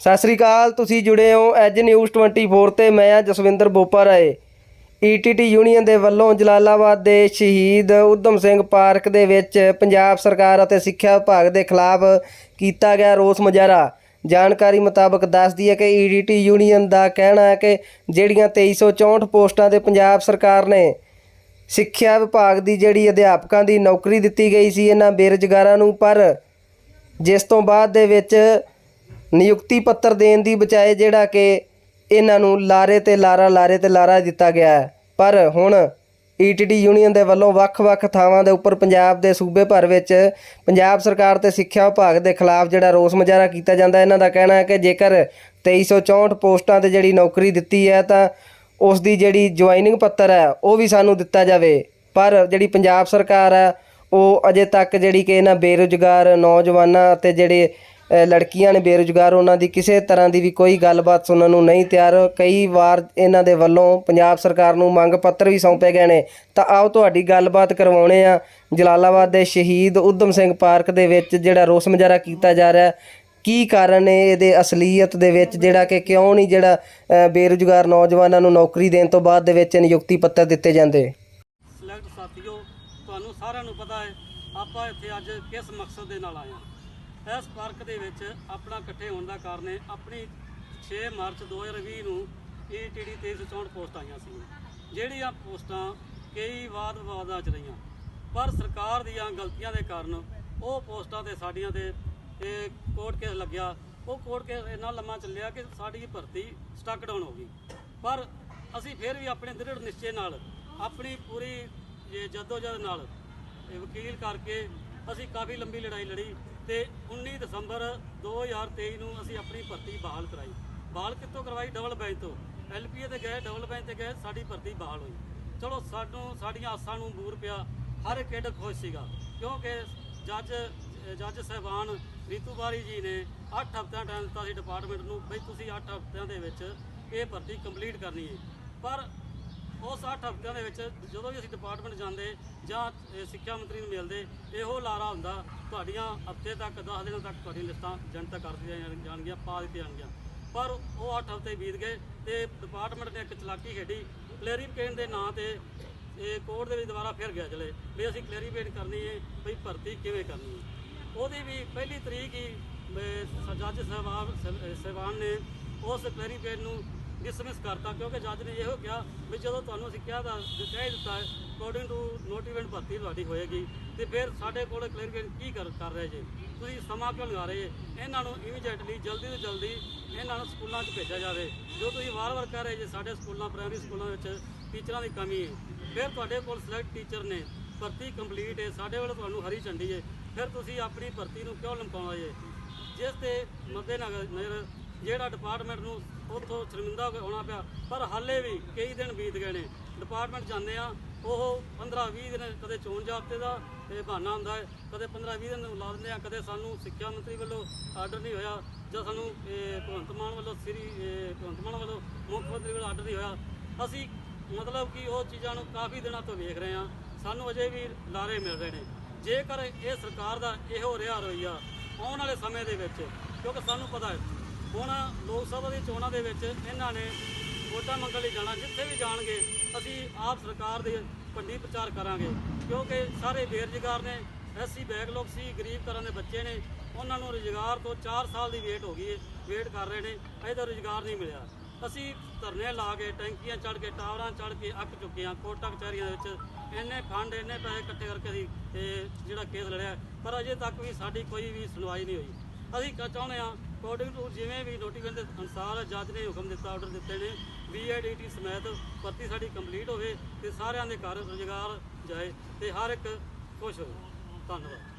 ਸਤਿ ਸ੍ਰੀ ਅਕਾਲ, ਤੁਸੀਂ ਜੁੜੇ ਹੋ ਐਜ ਨਿਊਜ਼ 24 ਤੇ, ਮੈਂ ਆ ਜਸਵਿੰਦਰ ਬੋਪਾ ਰਾਏ। ਈਟੀਟੀ ਯੂਨੀਅਨ ਦੇ ਵੱਲੋਂ ਜਲਾਲਾਬਾਦ ਦੇ ਸ਼ਹੀਦ ਉਧਮ ਸਿੰਘ ਪਾਰਕ ਦੇ ਵਿੱਚ ਪੰਜਾਬ ਸਰਕਾਰ ਅਤੇ ਸਿੱਖਿਆ ਵਿਭਾਗ ਦੇ ਖਿਲਾਫ ਕੀਤਾ ਗਿਆ ਰੋਸ ਮੁਜ਼ਾਹਰਾ। ਜਾਣਕਾਰੀ ਮੁਤਾਬਕ ਦੱਸਦੀ ਹੈ ਕਿ ਈਟੀਟੀ ਯੂਨੀਅਨ ਦਾ ਕਹਿਣਾ ਹੈ ਕਿ ਜਿਹੜੀਆਂ 2364 ਪੋਸਟਾਂ ਦੇ ਪੰਜਾਬ ਸਰਕਾਰ ਨੇ ਸਿੱਖਿਆ ਵਿਭਾਗ ਦੀ ਜਿਹੜੀ ਅਧਿਆਪਕਾਂ ਦੀ ਨੌਕਰੀ ਦਿੱਤੀ ਗਈ ਸੀ, ਇਹਨਾਂ ਬੇਰੁਜ਼ਗਾਰਾਂ ਨੂੰ, ਪਰ ਜਿਸ ਤੋਂ ਬਾਅਦ ਦੇ ਵਿੱਚ ਨਿਯੁਕਤੀ ਪੱਤਰ ਦੇਣ ਦੀ ਬਜਾਏ ਜਿਹੜਾ ਕਿ ਇਹਨਾਂ ਨੂੰ ਲਾਰੇ ਤੇ ਲਾਰਾ, ਲਾਰੇ ਤੇ ਲਾਰਾ ਦਿੱਤਾ ਗਿਆ ਹੈ। ਪਰ ਹੁਣ ਈਟੀਟੀ ਯੂਨੀਅਨ ਦੇ ਵੱਲੋਂ ਵੱਖ-ਵੱਖ ਥਾਵਾਂ ਦੇ ਉੱਪਰ ਪੰਜਾਬ ਦੇ ਸੂਬੇ ਭਰ ਵਿੱਚ ਪੰਜਾਬ ਸਰਕਾਰ ਤੇ ਸਿੱਖਿਆ ਵਿਭਾਗ ਦੇ ਖਿਲਾਫ ਜਿਹੜਾ ਰੋਸ ਮੁਜ਼ਾਹਰਾ ਕੀਤਾ ਜਾਂਦਾ ਇਹਨਾਂ ਦਾ ਕਹਿਣਾ ਹੈ ਕਿ ਜੇਕਰ 2364 ਪੋਸਟਾਂ ਤੇ ਜਿਹੜੀ ਨੌਕਰੀ ਦਿੱਤੀ ਹੈ, ਤਾਂ ਉਸ ਦੀ ਜਿਹੜੀ ਜੁਆਇਨਿੰਗ ਪੱਤਰ ਹੈ, ਉਹ ਵੀ ਸਾਨੂੰ ਦਿੱਤਾ ਜਾਵੇ। ਪਰ ਜਿਹੜੀ ਪੰਜਾਬ ਸਰਕਾਰ ਹੈ, ਉਹ ਅਜੇ ਤੱਕ ਜਿਹੜੀ ਕਿ ਇਹਨਾਂ ਬੇਰੁਜ਼ਗਾਰ ਨੌਜਵਾਨਾਂ ਅਤੇ ਜਿਹੜੇ ਲੜਕੀਆਂ ਨੇ ਬੇਰੁਜ਼ਗਾਰ, ਉਹਨਾਂ ਦੀ ਕਿਸੇ ਤਰ੍ਹਾਂ ਦੀ ਵੀ ਕੋਈ ਗੱਲਬਾਤ ਸੁਣਨ ਨੂੰ ਨਹੀਂ ਤਿਆਰ। ਕਈ ਵਾਰ ਇਹਨਾਂ ਦੇ ਵੱਲੋਂ ਪੰਜਾਬ ਸਰਕਾਰ ਨੂੰ ਮੰਗ ਪੱਤਰ ਵੀ ਸੌਂਪੇ ਗਏ ਨੇ। ਤਾਂ ਆਓ ਤੁਹਾਡੀ ਗੱਲਬਾਤ ਕਰਵਾਉਣੇ ਆ। ਜਲਾਲਾਬਾਦ ਦੇ ਸ਼ਹੀਦ ਉਧਮ ਸਿੰਘ ਪਾਰਕ ਦੇ ਵਿੱਚ ਜਿਹੜਾ ਰੋਸ ਮੁਜ਼ਾਹਰਾ ਕੀਤਾ ਜਾ ਰਿਹਾ ਕੀ ਕਾਰਨ ਹੈ ਇਹਦੇ ਅਸਲੀਅਤ ਦੇ ਵਿੱਚ ਜਿਹੜਾ ਕਿ ਕਿਉਂ ਨਹੀਂ ਜਿਹੜਾ ਬੇਰੁਜ਼ਗਾਰ ਨੌਜਵਾਨਾਂ ਨੂੰ ਨੌਕਰੀ ਦੇਣ ਤੋਂ ਬਾਅਦ ਦੇ ਵਿੱਚ ਨਿਯੁਕਤੀ ਪੱਤਰ ਦਿੱਤੇ ਜਾਂਦੇ? ਸਿਲੈਕਟ ਸਾਥੀਓ, ਤੁਹਾਨੂੰ ਸਾਰਿਆਂ ਨੂੰ ਪਤਾ ਹੈ, ਆਪਾਂ ਇੱਥੇ ਅੱਜ ਕਿਸ ਮਕਸਦ ਦੇ ਨਾਲ ਆਏ ਹਾਂ। ਇਸ ਪਾਰਕ ਦੇ ਵਿੱਚ ਆਪਣਾ ਇਕੱਠੇ ਹੋਣ ਦਾ ਕਾਰਨ ਹੈ ਆਪਣੀ 6 ਮਾਰਚ 2020 ਨੂੰ E ਈਟੀਡੀ 364 ਪੋਸਟ ਆਈਆਂ ਸੀ। ਜਿਹੜੀਆਂ ਪੋਸਟਾਂ ਕਈ ਵਾਦ ਵਿਵਾਦਾਂ ਚ ਰਹੀਆਂ। ਪਰ ਸਰਕਾਰ ਦੀਆਂ ਗਲਤੀਆਂ ਦੇ ਕਾਰਨ ਉਹ ਪੋਸਟਾਂ ਤੇ ਸਾਡੀਆਂ ਤੇ ਇਹ ਕੋਰਟ ਕੇਸ ਲੱਗਿਆ। ਉਹ ਕੋਰਟ ਕੇਸ ਇੰਨਾ ਲੰਮਾ ਚੱਲਿਆ ਕਿ ਸਾਡੀ ਭਰਤੀ ਸਟਕ ਡਾਊਨ ਹੋ ਗਈ। ਪਰ ਅਸੀਂ ਫਿਰ ਵੀ ਆਪਣੇ ਦ੍ਰਿੜ ਨਿਸ਼ਚੇ ਨਾਲ ਆਪਣੀ ਪੂਰੀ ਇਹ ਜਦੋਜਹਿਦ ਨਾਲ ਵਕੀਲ ਕਰਕੇ ਅਸੀਂ ਕਾਫੀ ਲੰਬੀ ਲੜਾਈ ਲੜੀ ਤੇ 19 ਦਸੰਬਰ 2023 ਨੂੰ ਅਸੀਂ ਆਪਣੀ ਭਰਤੀ ਬਹਾਲ ਕਰਾਈ। ਬਹਾਲ ਕਿੱਥੋਂ ਕਰਵਾਈ? ਡਬਲ ਬੈਂਚ ਤੋਂ। ਐਲਪੀਏ ਤੇ ਗਏ, ਡਬਲ ਬੈਂਚ ਤੇ ਗਏ, ਸਾਡੀ ਭਰਤੀ ਬਹਾਲ ਹੋਈ। ਚਲੋ ਸਾਨੂੰ, ਸਾਡੀਆਂ ਆਸਾਂ ਨੂੰ ਬੂਰ ਪਿਆ। ਹਰ ਇੱਕ ਏਡ ਖੁਸ਼ ਸੀਗਾ, ਕਿਉਂਕਿ ਜੱਜ ਜੱਜ ਸਾਹਿਬਾਨ ਰੀਤੂ ਬਾਰੀ ਜੀ ਨੇ 8 ਹਫ਼ਤਿਆਂ ਟਾਈਮ ਦਿੱਤਾ ਸੀ ਡਿਪਾਰਟਮੈਂਟ ਨੂੰ, ਬਈ ਤੁਸੀਂ 8 ਹਫ਼ਤਿਆਂ ਦੇ ਵਿੱਚ ਇਹ ਭਰਤੀ ਕੰਪਲੀਟ ਕਰਨੀ ਹੈ। ਪਰ ਉਸ 8 ਹਫ਼ਤਿਆਂ ਦੇ ਵਿੱਚ ਜਦੋਂ ਵੀ ਅਸੀਂ ਡਿਪਾਰਟਮੈਂਟ ਜਾਂਦੇ ਜਾਂ ਇਹ ਸਿੱਖਿਆ ਮੰਤਰੀ ਨੂੰ ਮਿਲਦੇ, ਇਹੋ ਲਾਰਾ ਹੁੰਦਾ, ਤੁਹਾਡੀਆਂ ਹਫ਼ਤੇ ਤੱਕ 10 ਦਿਨਾਂ ਤੱਕ ਤੁਹਾਡੀਆਂ ਲਿਸਟਾਂ ਜਨਤਕ ਕਰ ਦਿੱਤੀਆਂ ਜਾਣ- ਜਾਣਗੀਆਂ, ਪਾ ਦਿੱਤੀਆਂ ਜਾਣਗੀਆਂ। ਪਰ ਉਹ 8 ਹਫ਼ਤੇ ਬੀਤ ਗਏ ਤੇ ਡਿਪਾਰਟਮੈਂਟ ਨੇ ਇੱਕ ਚਲਾਕੀ ਖੇਡੀ ਕਲੈਰੀਫਿਕੇਸ਼ਨ ਦੇ ਨਾਂ ਤੇ, ਇਹ ਕੋਰਟ ਦੇ ਵਿੱਚ ਦੁਬਾਰਾ ਫਿਰ ਗਿਆ ਚਲੇ, ਵੀ ਅਸੀਂ ਕਲੈਰੀਫਿਕੇਟ ਕਰਨੀ ਹੈ ਵੀ ਭਰਤੀ ਕਿਵੇਂ ਕਰਨੀ ਹੈ ਉਹਦੀ ਵੀ ਪਹਿਲੀ ਤਰੀਕ ਹੀ ਵੀ ਜੱਜ ਸਾਹਿਬਾਨ ਸਾਹਿਬਾਨ ਨੇ ਉਸ ਕਲੈਰੀਫਿਕੇਟ ਨੂੰ ਡਿਸਮਿਸ ਕਰਤਾ, ਕਿਉਂਕਿ ਜੱਜ ਨੇ ਇਹੋ ਕਿਹਾ ਵੀ ਜਦੋਂ ਤੁਹਾਨੂੰ ਅਸੀਂ ਕਿਹਾ ਦਾ ਕਹਿ ਦਿੱਤਾ ਹੈ ਅਕੋਰਡਿੰਗ ਟੂ ਨੋਟੀਫਿਕੇਟ ਭਰਤੀ ਤੁਹਾਡੀ ਹੋਏਗੀ, ਤੇ ਫਿਰ ਸਾਡੇ ਕੋਲ ਕਲੈਰੀਫਿਕੇਟ ਕੀ ਕਰ ਕਰ ਰਹੇ ਜੇ? ਤੁਸੀਂ ਸਮਾਂ ਕਿਉਂ ਲਗਾ ਰਹੇ ਜੇ? ਇਹਨਾਂ ਨੂੰ ਇਮੀਡੀਏਟਲੀ ਜਲਦੀ ਤੋਂ ਜਲਦੀ ਇਹਨਾਂ ਨੂੰ ਸਕੂਲਾਂ 'ਚ ਭੇਜਿਆ ਜਾਵੇ। ਜੋ ਤੁਸੀਂ ਵਾਰ-ਵਾਰ ਕਹਿ ਰਹੇ ਜੇ, ਸਾਡੇ ਸਕੂਲਾਂ ਪ੍ਰਾਇਮਰੀ ਸਕੂਲਾਂ ਵਿੱਚ ਟੀਚਰਾਂ ਦੀ ਕਮੀ ਹੈ। ਫਿਰ ਤੁਹਾਡੇ ਕੋਲ ਸਿਲੈਕਟ ਟੀਚਰ ਨੇ, ਭਰਤੀ ਕੰਪਲੀਟ ਹੈ, ਸਾਡੇ ਵੱਲੋਂ ਤੁਹਾਨੂੰ ਹਰੀ ਝੰਡੀ ਹੈ। ਫਿਰ ਤੁਸੀਂ ਆਪਣੀ ਭਰਤੀ ਨੂੰ ਕਿਉਂ ਲਮਕਾਉਣਾ ਜੇ? ਜਿਸ 'ਤੇ ਮੱਦੇ ਨਜ਼ਰ ਜਿਹੜਾ ਡਿਪਾਰਟਮੈਂਟ ਨੂੰ ਉੱਥੋਂ ਸ਼ਰਮਿੰਦਾ ਹੋ ਕੇ ਆਉਣਾ ਪਿਆ, ਪਰ ਹਾਲੇ ਵੀ ਕਈ ਦਿਨ ਬੀਤ ਗਏ ਨੇ। ਡਿਪਾਰਟਮੈਂਟ ਜਾਂਦੇ ਆ, ਉਹ 15 20 ਦਿਨ ਕਦੇ ਚੋਣ ਜਾਬਤੇ ਦਾ ਇਹ ਬਹਾਨਾ ਹੁੰਦਾ ਹੈ, ਕਦੇ 15 20 ਦਿਨ ਲਾ ਦਿੰਦੇ ਆ, ਕਦੇ ਸਾਨੂੰ ਸਿੱਖਿਆ ਮੰਤਰੀ ਵੱਲੋਂ ਆਰਡਰ ਨਹੀਂ ਹੋਇਆ, ਜਾਂ ਸਾਨੂੰ ਭਗਵੰਤ ਮਾਨ ਵੱਲੋਂ ਸ੍ਰੀ ਭਗਵੰਤ ਮਾਨ ਵੱਲੋਂ ਮੁੱਖ ਮੰਤਰੀ ਵੱਲੋਂ ਆਰਡਰ ਨਹੀਂ ਹੋਇਆ। ਅਸੀਂ ਮਤਲਬ ਕਿ ਉਹ ਚੀਜ਼ਾਂ ਨੂੰ ਕਾਫੀ ਦਿਨਾਂ ਤੋਂ ਵੇਖ ਰਹੇ ਆ ਸਾਨੂੰ ਅਜੇ ਵੀ ਲਾਰੇ ਮਿਲ ਰਹੇ ਨੇ। ਜੇਕਰ ਇਹ ਸਰਕਾਰ ਦਾ ਇਹੋ ਰਿਹਾ ਰਵੱਈਆ ਆਉਣ ਵਾਲੇ ਸਮੇਂ ਦੇ ਵਿੱਚ, ਕਿਉਂਕਿ ਸਾਨੂੰ ਪਤਾ ਹੈ ਹੁਣ ਲੋਕ ਸਭਾ ਦੀ ਚੋਣਾਂ ਦੇ ਵਿੱਚ ਇਹਨਾਂ ਨੇ ਵੋਟਾਂ ਮੰਗਣ ਲਈ ਜਾਣਾ, ਜਿੱਥੇ ਵੀ ਜਾਣਗੇ, ਅਸੀਂ ਆਪ ਸਰਕਾਰ ਦੇ ਭੰਡੀ ਪ੍ਰਚਾਰ ਕਰਾਂਗੇ। ਕਿਉਂਕਿ ਸਾਰੇ ਬੇਰੁਜ਼ਗਾਰ ਨੇ ਐਸੀ ਬੈਕ ਲੋਕ ਸੀ, ਗਰੀਬ ਘਰਾਂ ਦੇ ਬੱਚੇ ਨੇ, ਉਹਨਾਂ ਨੂੰ ਰੁਜ਼ਗਾਰ ਤੋਂ 4 ਸਾਲ ਦੀ ਵੇਟ ਹੋ ਗਈ ਹੈ, ਵੇਟ ਕਰ ਰਹੇ ਨੇ, ਅਜੇ ਤਾਂ ਰੁਜ਼ਗਾਰ ਨਹੀਂ ਮਿਲਿਆ। ਅਸੀਂ ਧਰਨੇ ਲਾ ਕੇ, ਟੈਂਕੀਆਂ ਚੜ ਕੇ, ਟਾਵਰਾਂ ਚੜ ਕੇ ਅੱਕ ਚੁੱਕੇ ਹਾਂ ਕੋਟਾ ਕਚਹਿਰੀਆਂ ਦੇ ਵਿੱਚ। ਇੰਨੇ ਫੰਡ, ਇੰਨੇ ਪੈਸੇ ਇਕੱਠੇ ਕਰਕੇ ਅਸੀਂ ਇਹ ਜਿਹੜਾ ਕੇਸ ਲੜਿਆ, ਪਰ ਅਜੇ ਤੱਕ ਵੀ ਸਾਡੀ ਕੋਈ ਵੀ ਸੁਣਵਾਈ ਨਹੀਂ ਹੋਈ। ਅਸੀਂ ਕ- ਚਾਹੁੰਦੇ ਹਾਂ ਅਕੋਰਡਿੰਗ ਟੂ ਜਿਵੇਂ ਵੀ ਨੋਟੀਫਿਕੇਸ਼ਨ ਦੇ ਅਨੁਸਾਰ ਜੱਜ ਨੇ ਹੁਕਮ ਦਿੱਤਾ ਆਰਡਰ ਦਿੱਤੇ ਨੇ ਬੀਐਡੀਟੀ ਸਮੇਤ ਭਰਤੀ ਸਾਡੀ ਕੰਪਲੀਟ ਹੋਵੇ ਤੇ ਸਾਰਿਆਂ ਦੇ ਘਰ ਰੁਜ਼ਗਾਰ ਜਾਏ ਤੇ ਹਰ ਇੱਕ ਖੁਸ਼ ਹੋਵੇ। ਧੰਨਵਾਦ।